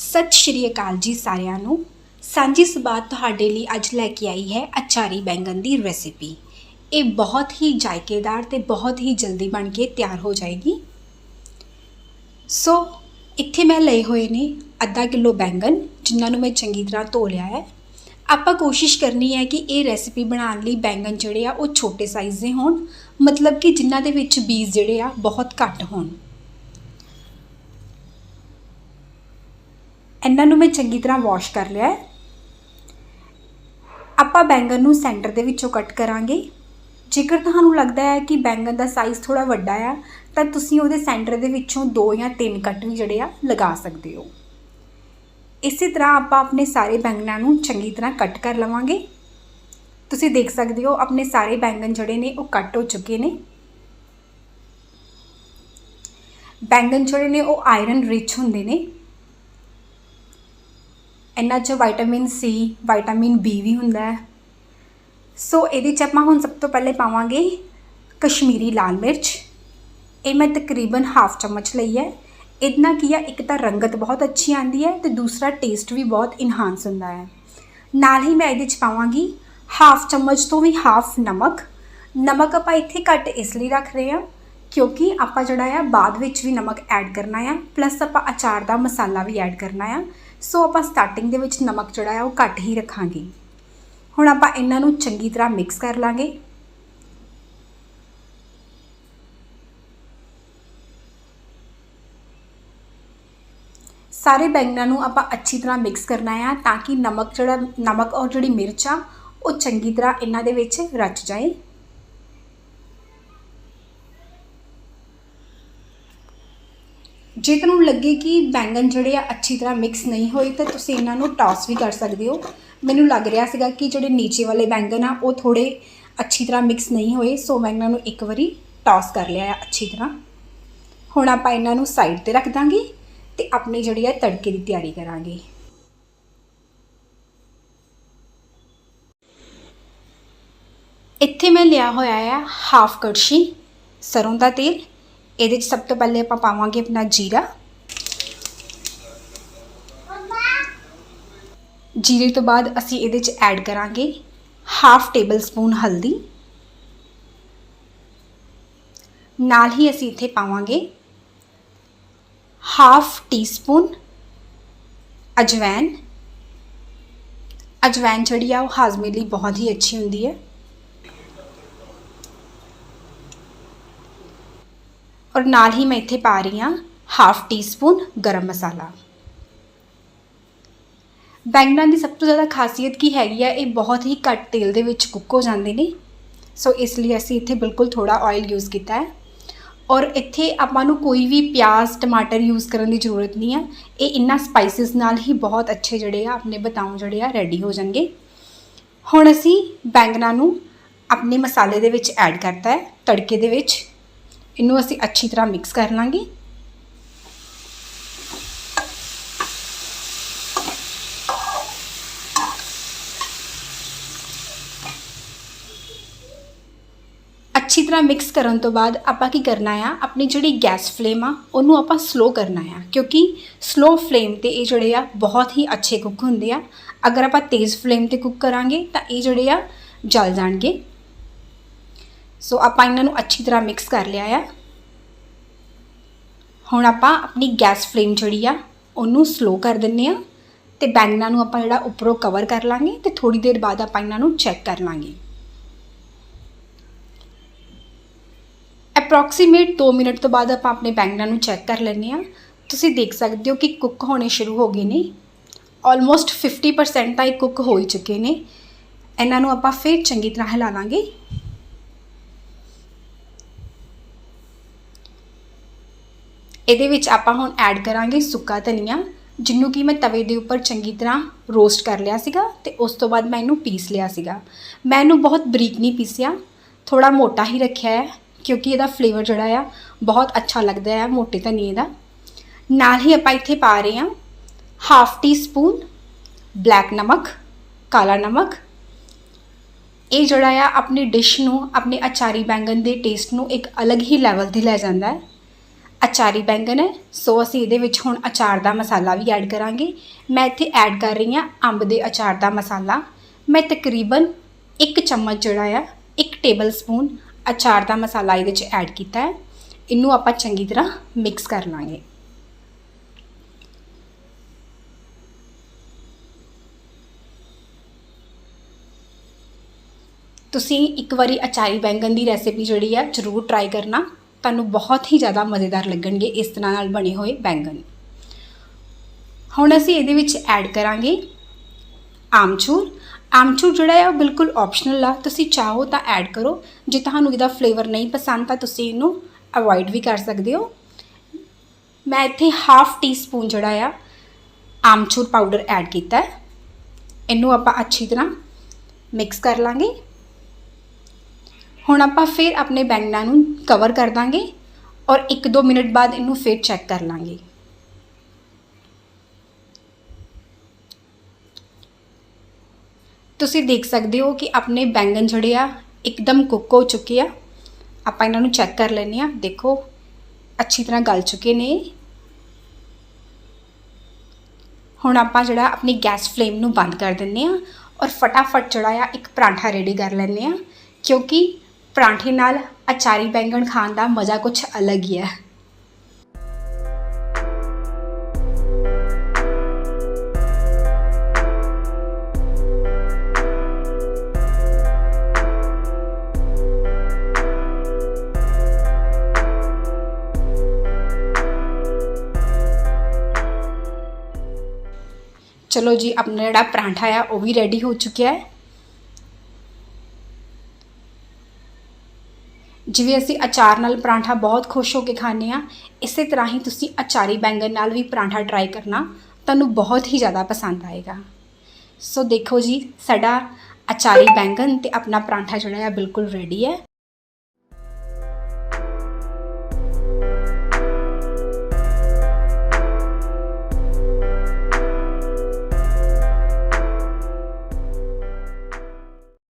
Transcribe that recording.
ਸਤਿ ਸ਼੍ਰੀ ਅਕਾਲ ਜੀ ਸਾਰਿਆਂ ਨੂੰ। ਸਾਂਝੀ ਸਬਾਤ ਤੁਹਾਡੇ ਲਈ ਅੱਜ ਲੈ ਕੇ ਆਈ ਹੈ ਅਚਾਰੀ ਬੈਂਗਨ ਦੀ ਰੈਸਿਪੀ। ਇਹ ਬਹੁਤ ਹੀ ਜਾਇਕੇਦਾਰ ਤੇ ਬਹੁਤ ਹੀ ਜਲਦੀ ਬਣ ਕੇ ਤਿਆਰ ਹੋ ਜਾਏਗੀ। ਸੋ, ਇੱਥੇ ਮੈਂ ਲਏ ਹੋਏ ਨੇ ਅੱਧਾ ਕਿਲੋ ਬੈਂਗਨ ਜਿਨ੍ਹਾਂ ਨੂੰ ਮੈਂ ਚੰਗੀ ਤਰ੍ਹਾਂ ਧੋ ਲਿਆ ਹੈ। ਆਪਾਂ ਕੋਸ਼ਿਸ਼ ਕਰਨੀ ਹੈ ਕਿ ਇਹ ਰੈਸਿਪੀ ਬਣਾਉਣ ਲਈ ਬੈਂਗਨ ਜਿਹੜੇ ਆ ਉਹ ਛੋਟੇ ਸਾਈਜ਼ ਦੇ ਹੋਣ, ਮਤਲਬ ਕਿ ਜਿਨ੍ਹਾਂ ਦੇ ਵਿੱਚ ਬੀਜ ਜਿਹੜੇ ਆ ਬਹੁਤ ਘੱਟ ਹੋਣ। ਇਹਨਾਂ ਨੂੰ ਮੈਂ ਚੰਗੀ ਤਰ੍ਹਾਂ ਵਾਸ਼ ਕਰ ਲਿਆ ਹੈ। ਆਪਾਂ ਬੈਂਗਨ ਨੂੰ ਸੈਂਟਰ ਦੇ ਵਿੱਚੋਂ ਕੱਟ ਕਰਾਂਗੇ। ਜੇਕਰ ਤੁਹਾਨੂੰ ਲੱਗਦਾ ਹੈ ਕਿ ਬੈਂਗਨ ਦਾ ਸਾਈਜ਼ ਥੋੜਾ ਵੱਡਾ ਆ, ਤਾਂ ਤੁਸੀਂ ਉਹਦੇ ਸੈਂਟਰ ਦੇ ਵਿੱਚੋਂ ਦੋ ਜਾਂ ਤਿੰਨ ਕੱਟ ਵੀ ਜਿਹੜੇ ਆ, ਲਗਾ ਸਕਦੇ ਹੋ। ਇਸੇ ਤਰ੍ਹਾਂ ਆਪਾਂ ਆਪਣੇ ਸਾਰੇ ਬੈਂਗਨਾਂ ਨੂੰ ਚੰਗੀ ਤਰ੍ਹਾਂ ਕੱਟ ਕਰ ਲਵਾਂਗੇ। ਤੁਸੀਂ ਦੇਖ ਸਕਦੇ ਹੋ ਆਪਣੇ ਸਾਰੇ ਬੈਂਗਨ ਜਿਹੜੇ ਨੇ, ਉਹ ਕੱਟ ਹੋ ਚੁੱਕੇ ਨੇ। ਬੈਂਗਨ ਜਿਹੜੇ ਨੇ, ਉਹ ਆਇਰਨ ਰਿਚ ਹੁੰਦੇ ਨੇ। ਇਹਨਾਂ 'ਚ ਵਿਟਾਮਿਨ ਸੀ ਵਿਟਾਮਿਨ ਬੀ ਵੀ ਹੁੰਦਾ ਹੈ। ਸੋ ਇਹਦੇ 'ਚ ਆਪਾਂ ਹੁਣ ਸਭ ਤੋਂ ਪਹਿਲੇ ਪਾਵਾਂਗੇ ਕਸ਼ਮੀਰੀ ਲਾਲ ਮਿਰਚ। ਇਹ ਮੈਂ ਤਕਰੀਬਨ ਹਾਫ ਚਮਚ ਲਈ ਹੈ। ਇਹਦੇ ਨਾਲ ਕੀ ਆ, ਇੱਕ ਤਾਂ ਰੰਗਤ ਬਹੁਤ ਅੱਛੀ ਆਂਦੀ ਹੈ ਤੇ ਦੂਸਰਾ ਟੇਸਟ ਵੀ ਬਹੁਤ ਇਨਹਾਂਸ ਹੁੰਦਾ ਹੈ। ਨਾਲ ਹੀ ਮੈਂ ਇਹਦੇ 'ਚ ਪਾਵਾਂਗੀ ਹਾਫ ਚਮਚ ਤੋਂ ਵੀ ਹਾਫ ਨਮਕ। ਨਮਕ ਆਪਾਂ ਇੱਥੇ ਘੱਟ ਇਸ ਲਈ ਰੱਖ ਰਹੇ ਹਾਂ ਕਿਉਂਕਿ ਆਪਾਂ ਜਿਹੜਾ ਆ, ਬਾਅਦ ਵਿੱਚ ਵੀ ਨਮਕ ਐਡ ਕਰਨਾ ਆ ਪਲੱਸ ਆਪਾਂ ਅਚਾਰ ਦਾ ਮਸਾਲਾ ਵੀ ਐਡ ਕਰਨਾ ਆ। ਸੋ ਆਪਾਂ ਸਟਾਰਟਿੰਗ ਦੇ ਵਿੱਚ ਨਮਕ ਜਿਹੜਾ ਆ ਉਹ ਘੱਟ ਹੀ ਰੱਖਾਂਗੇ। ਹੁਣ ਆਪਾਂ ਇਹਨਾਂ ਨੂੰ ਚੰਗੀ ਤਰ੍ਹਾਂ ਮਿਕਸ ਕਰ ਲਾਂਗੇ। ਸਾਰੇ ਬੈਂਗਨਾਂ ਨੂੰ ਆਪਾਂ ਅੱਛੀ ਤਰ੍ਹਾਂ ਮਿਕਸ ਕਰਨਾ ਆ ਤਾਂ ਕਿ ਨਮਕ ਜਿਹੜਾ, ਨਮਕ ਔਰ ਜਿਹੜੀ ਮਿਰਚ ਆ, ਉਹ ਚੰਗੀ ਤਰ੍ਹਾਂ ਇਹਨਾਂ ਦੇ ਵਿੱਚ ਰਚ ਜਾਏ। ਜੇ ਤੁਹਾਨੂੰ ਲੱਗੇ ਕਿ ਬੈਂਗਣ ਜਿਹੜੇ ਆ ਅੱਛੀ ਤਰ੍ਹਾਂ ਮਿਕਸ ਨਹੀਂ ਹੋਏ, ਤਾਂ ਤੁਸੀਂ ਇਹਨਾਂ ਨੂੰ ਟਾਸ ਵੀ ਕਰ ਸਕਦੇ ਹੋ। ਮੈਨੂੰ ਲੱਗ ਰਿਹਾ ਸੀਗਾ ਕਿ ਜਿਹੜੇ ਨੀਚੇ ਵਾਲੇ ਬੈਂਗਣ ਆ, ਉਹ ਥੋੜੇ ਅੱਛੀ ਤਰ੍ਹਾਂ ਮਿਕਸ ਨਹੀਂ ਹੋਏ, ਸੋ ਮੈਂ ਇਹਨਾਂ ਨੂੰ ਇੱਕ ਵਾਰੀ ਟਾਸ ਕਰ ਲਿਆ ਆ ਅੱਛੀ ਤਰ੍ਹਾਂ। ਹੁਣ ਆਪਾਂ ਇਹਨਾਂ ਨੂੰ ਸਾਈਡ ਤੇ ਰੱਖ ਦਾਂਗੇ ਤੇ ਆਪਣੀ ਜਿਹੜੀ ਆ ਤੜਕੇ ਦੀ ਤਿਆਰੀ ਕਰਾਂਗੇ। ਇੱਥੇ ਮੈਂ ਲਿਆ ਹੋਇਆ ਆ ਹਾਫ ਕੜਛੀ ਸਰੋਂ ਦਾ ਤੇਲ। ਇਹਦੇ ਵਿੱਚ ਸਭ ਤੋਂ ਪਹਿਲੇ ਆਪਾਂ ਪਾਵਾਂਗੇ ਆਪਣਾ ਜੀਰਾ ਜੀਰੇ ਤੋਂ ਬਾਅਦ ਅਸੀਂ ਇਹਦੇ ਵਿੱਚ ਐਡ ਕਰਾਂਗੇ ਹਾਫ ਟੇਬਲ ਸਪੂਨ ਹਲਦੀ ਨਾਲ ਹੀ ਅਸੀਂ ਇੱਥੇ ਪਾਵਾਂਗੇ ਹਾਫ ਟੀਸਪੂਨ ਅਜਵੈਨ ਅਜਵੈਨ ਜਿਹੜੀ ਆ ਉਹ ਹਾਜ਼ਮੇ ਲਈ ਬਹੁਤ ਹੀ ਅੱਛੀ ਹੁੰਦੀ ਹੈ ਔਰ ਨਾਲ ਹੀ ਮੈਂ ਇੱਥੇ ਪਾ ਰਹੀ ਹਾਂ ਹਾਫ ਟੀਸਪੂਨ ਗਰਮ ਮਸਾਲਾ। ਬੈਂਗਣਾ ਦੀ ਸਭ ਤੋਂ ਜ਼ਿਆਦਾ ਖਾਸੀਅਤ ਕੀ ਹੈਗੀ ਆ, ਇਹ ਬਹੁਤ ਹੀ ਘੱਟ ਤੇਲ ਦੇ ਵਿੱਚ ਕੁੱਕ ਹੋ ਜਾਂਦੇ ਨੇ। ਸੋ ਇਸ ਲਈ ਅਸੀਂ ਇੱਥੇ ਬਿਲਕੁਲ ਥੋੜਾ ਆਇਲ ਯੂਜ਼ ਕੀਤਾ ਹੈ। ਔਰ ਇੱਥੇ ਆਪਾਂ ਨੂੰ ਕੋਈ ਵੀ ਪਿਆਜ਼, ਟਮਾਟਰ ਯੂਜ਼ ਕਰਨ ਦੀ ਜ਼ਰੂਰਤ ਨਹੀਂ ਆ। ਇਹ ਇਨ੍ਹਾਂ ਸਪਾਈਸਸ ਨਾਲ ਹੀ ਬਹੁਤ ਅੱਛੇ ਜਿਹੜੇ ਆ, ਆਪਣੇ ਬਤਾਉ ਜਿਹੜੇ ਆ ਰੈਡੀ ਹੋ ਜਾਣਗੇ। ਹੁਣ ਅਸੀਂ ਬੈਂਗਣਾ ਨੂੰ ਆਪਣੇ ਮਸਾਲੇ ਦੇ ਵਿੱਚ ਐਡ ਕਰਤਾ ਹੈ, ਤੜਕੇ ਦੇ ਵਿੱਚ। ਇਹਨੂੰ ਅਸੀਂ ਅੱਛੀ ਤਰ੍ਹਾਂ ਮਿਕਸ ਕਰ ਲਾਂਗੇ। ਅੱਛੀ ਤਰ੍ਹਾਂ ਮਿਕਸ ਕਰਨ ਤੋਂ ਬਾਅਦ ਆਪਾਂ ਕੀ ਕਰਨਾ ਆ, ਆਪਣੀ ਜਿਹੜੀ ਗੈਸ ਫਲੇਮ ਆ, ਉਹਨੂੰ ਆਪਾਂ ਸਲੋ ਕਰਨਾ ਆ। ਕਿਉਂਕਿ ਸਲੋ ਫਲੇਮ ਤੇ ਇਹ ਜਿਹੜੇ ਆ ਬਹੁਤ ਹੀ ਅੱਛੇ ਕੁੱਕ ਹੁੰਦੇ ਆ। ਅਗਰ ਆਪਾਂ ਤੇਜ਼ ਫਲੇਮ ਤੇ ਕੁੱਕ ਕਰਾਂਗੇ ਤਾਂ ਇਹ ਜਿਹੜੇ ਆ ਜਲ ਜਾਣਗੇ। ਸੋ ਆਪਾਂ ਇਹਨਾਂ ਨੂੰ ਅੱਛੀ ਤਰ੍ਹਾਂ ਮਿਕਸ ਕਰ ਲਿਆ ਆ। ਹੁਣ ਆਪਾਂ ਆਪਣੀ ਗੈਸ ਫਲੇਮ ਜਿਹੜੀ ਆ, ਉਹਨੂੰ ਸਲੋ ਕਰ ਦਿੰਨੇ ਆ ਤੇ ਬੈਂਗਨਾਂ ਨੂੰ ਆਪਾਂ ਜਿਹੜਾ ਉੱਪਰੋਂ ਕਵਰ ਕਰ ਲਾਂਗੇ ਤੇ ਥੋੜੀ ਦੇਰ ਬਾਅਦ ਆਪਾਂ ਇਹਨਾਂ ਨੂੰ ਚੈੱਕ ਕਰ ਲਾਂਗੇ। ਅਪਰੋਕਸੀਮੇਟ 2 ਮਿੰਟ ਤੋਂ ਬਾਅਦ ਆਪਾਂ ਆਪਣੇ ਬੈਂਗਣਾ ਨੂੰ ਚੈੱਕ ਕਰ ਲੈਂਦੇ ਆ। ਤੁਸੀਂ ਦੇਖ ਸਕਦੇ ਹੋ ਕਿ ਕੁੱਕ ਹੋਣੇ ਸ਼ੁਰੂ ਹੋ ਗਏ ਨੇ। ਆਲਮੋਸਟ 50% ਤਾਂ ਇਹ ਕੁੱਕ ਹੋ ਹੀ ਚੁੱਕੇ ਨੇ। ਇਹਨਾਂ ਨੂੰ ਆਪਾਂ ਫਿਰ ਚੰਗੀ ਤਰ੍ਹਾਂ ਹਿਲਾ ਲਾਂਗੇ ਇਹਦੇ ਵਿੱਚ ਆਪਾਂ ਹੁਣ ਐਡ ਕਰਾਂਗੇ ਸੁੱਕਾ ਧਨੀਆ ਜਿਹਨੂੰ ਕਿ ਮੈਂ ਤਵੇ ਦੇ ਉੱਪਰ ਚੰਗੀ ਤਰ੍ਹਾਂ ਰੋਸਟ ਕਰ ਲਿਆ ਸੀਗਾ ਤੇ ਉਸ ਤੋਂ ਬਾਅਦ ਮੈਂ ਇਹਨੂੰ ਪੀਸ ਲਿਆ ਸੀਗਾ। ਮੈਂ ਇਹਨੂੰ ਬਹੁਤ ਬਰੀਕ ਨਹੀਂ ਪੀਸਿਆ ਥੋੜਾ ਮੋਟਾ ਹੀ ਰੱਖਿਆ ਹੈ, ਕਿਉਂਕਿ ਇਹਦਾ ਫਲੇਵਰ ਜਿਹੜਾ ਆ, ਬਹੁਤ ਅੱਛਾ ਲੱਗਦਾ ਹੈ ਮੋਟੇ ਧਨੀਏ ਦਾ। ਨਾਲ ਹੀ ਆਪਾਂ ਇੱਥੇ ਪਾ ਰਹੇ ਹਾਂ ਹਾਫ ਟੀ ਸਪੂਨ ਬਲੈਕ ਨਮਕ, ਕਾਲਾ ਨਮਕ। ਇਹ ਜਿਹੜਾ ਆ, ਆਪਣੀ ਡਿਸ਼ ਨੂੰ, ਆਪਣੇ ਅਚਾਰੀ ਬੈਂਗਨ ਦੇ ਟੇਸਟ ਨੂੰ ਇੱਕ ਅਲੱਗ ਹੀ ਲੈਵਲ ਤੇ ਲੈ ਜਾਂਦਾ ਹੈ। ਅਚਾਰੀ ਬੈਂਗਣ ਹੈ ਸੋ ਅਸੀਂ ਇਹਦੇ ਵਿੱਚ ਹੁਣ ਅਚਾਰ ਦਾ ਮਸਾਲਾ ਵੀ ਐਡ ਕਰਾਂਗੇ। ਮੈਂ ਇੱਥੇ ਐਡ ਕਰ ਰਹੀ ਹਾਂ ਅੰਬ ਦੇ ਅਚਾਰ ਦਾ ਮਸਾਲਾ। ਮੈਂ ਤਕਰੀਬਨ 1 ਚਮਚ ਜਿਹੜਾ ਆ 1 ਟੇਬਲ ਸਪੂਨ ਅਚਾਰ ਦਾ ਮਸਾਲਾ ਇਹਦੇ ਵਿੱਚ ਐਡ ਕੀਤਾ ਹੈ। ਇਹਨੂੰ ਆਪਾਂ ਚੰਗੀ ਤਰ੍ਹਾਂ ਮਿਕਸ ਕਰ ਲਾਂਗੇ। ਤੁਸੀਂ ਇੱਕ ਵਾਰੀ ਅਚਾਰੀ ਬੈਂਗਣ ਦੀ ਰੈਸਿਪੀ ਜਿਹੜੀ ਆ, ਜ਼ਰੂਰ ਟਰਾਈ ਕਰਨਾ। ਤੁਹਾਨੂੰ ਬਹੁਤ ਹੀ ਜ਼ਿਆਦਾ ਮਜ਼ੇਦਾਰ ਲੱਗਣਗੇ ਇਸ ਤਰ੍ਹਾਂ ਨਾਲ ਬਣੇ ਹੋਏ ਬੈਂਗਣ। ਹੁਣ ਅਸੀਂ ਇਹਦੇ ਵਿੱਚ ਐਡ ਕਰਾਂਗੇ ਆਮਚੂਰ। ਆਮਚੂਰ ਜਿਹੜਾ ਹੈ ਉਹ ਬਿਲਕੁਲ ਆਪਸ਼ਨਲ ਆ। ਤੁਸੀਂ ਚਾਹੋ ਤਾਂ ਐਡ ਕਰੋ। ਜੇ ਤੁਹਾਨੂੰ ਇਹਦਾ ਫਲੇਵਰ ਨਹੀਂ ਪਸੰਦ ਤਾਂ ਤੁਸੀਂ ਇਹਨੂੰ ਅਵੋਇਡ ਵੀ ਕਰ ਸਕਦੇ ਹੋ। ਮੈਂ ਇੱਥੇ ਹਾਫ ਟੀ ਸਪੂਨ ਜਿਹੜਾ ਆ ਆਮਚੂਰ ਪਾਊਡਰ ਐਡ ਕੀਤਾ ਹੈ। ਇਹਨੂੰ ਆਪਾਂ ਅੱਛੀ ਤਰ੍ਹਾਂ ਮਿਕਸ ਕਰ ਲਾਂਗੇ। ਹੁਣ ਆਪਾਂ ਫਿਰ ਆਪਣੇ ਬੈਂਗਣਾ ਨੂੰ ਕਵਰ ਕਰ ਦਾਂਗੇ ਔਰ 1-2 ਮਿੰਟ ਬਾਅਦ ਇਹਨੂੰ ਫਿਰ ਚੈੱਕ ਕਰ ਲਾਂਗੇ। ਤੁਸੀਂ ਦੇਖ ਸਕਦੇ ਹੋ ਕਿ ਆਪਣੇ ਬੈਂਗਣ ਜਿਹੜੇ ਆ, ਇੱਕਦਮ ਕੁੱਕ ਹੋ ਚੁੱਕੇ ਆ। ਆਪਾਂ ਇਹਨਾਂ ਨੂੰ ਚੈੱਕ ਕਰ ਲੈਂਦੇ ਆ। ਦੇਖੋ, ਅੱਛੀ ਤਰ੍ਹਾਂ ਗਲ ਚੁੱਕੇ ਨੇ। ਹੁਣ ਆਪਾਂ ਜਿਹੜਾ ਆਪਣੀ ਗੈਸ ਫਲੇਮ ਨੂੰ ਬੰਦ ਕਰ ਦਿੰਦੇ ਆ ਔਰ ਫਟਾਫਟ ਜਿਹੜਾ ਆ, ਇੱਕ ਪਰਾਂਠਾ ਰੈਡੀ ਕਰ ਲੈਂਦੇ ਆ। ਕਿਉਂਕਿ ਪਰਾਂਠੇ ਨਾਲ ਅਚਾਰੀ ਬੈਂਗਣ ਖਾਣ ਦਾ ਮਜ਼ਾ ਕੁਝ ਅਲੱਗ ਹੀ ਹੈ। ਚਲੋ ਜੀ, ਆਪਣਾ ਜਿਹੜਾ ਪਰਾਂਠਾ ਆ, ਉਹ ਵੀ ਰੈਡੀ ਹੋ ਚੁੱਕਿਆ ਹੈ। ਜਿਵੇਂ ਅਸੀਂ ਅਚਾਰ ਨਾਲ ਪਰਾਂਠਾ ਬਹੁਤ ਖੁਸ਼ ਹੋ ਕੇ ਖਾਂਦੇ ਆ ਇਸੇ ਤਰ੍ਹਾਂ ਹੀ ਤੁਸੀਂ ਅਚਾਰੀ ਬੈਂਗਣ ਨਾਲ ਵੀ ਪਰਾਂਠਾ ਟਰਾਈ ਕਰਨਾ ਤੁਹਾਨੂੰ ਬਹੁਤ ਹੀ ਜ਼ਿਆਦਾ ਪਸੰਦ ਆਏਗਾ। ਸੋ ਦੇਖੋ ਜੀ, ਸਾਡਾ ਅਚਾਰੀ ਬੈਂਗਣ ਤੇ ਆਪਣਾ ਪਰਾਂਠਾ ਜਿਹੜਾ ਹੈ ਬਿਲਕੁਲ ਰੈਡੀ ਹੈ।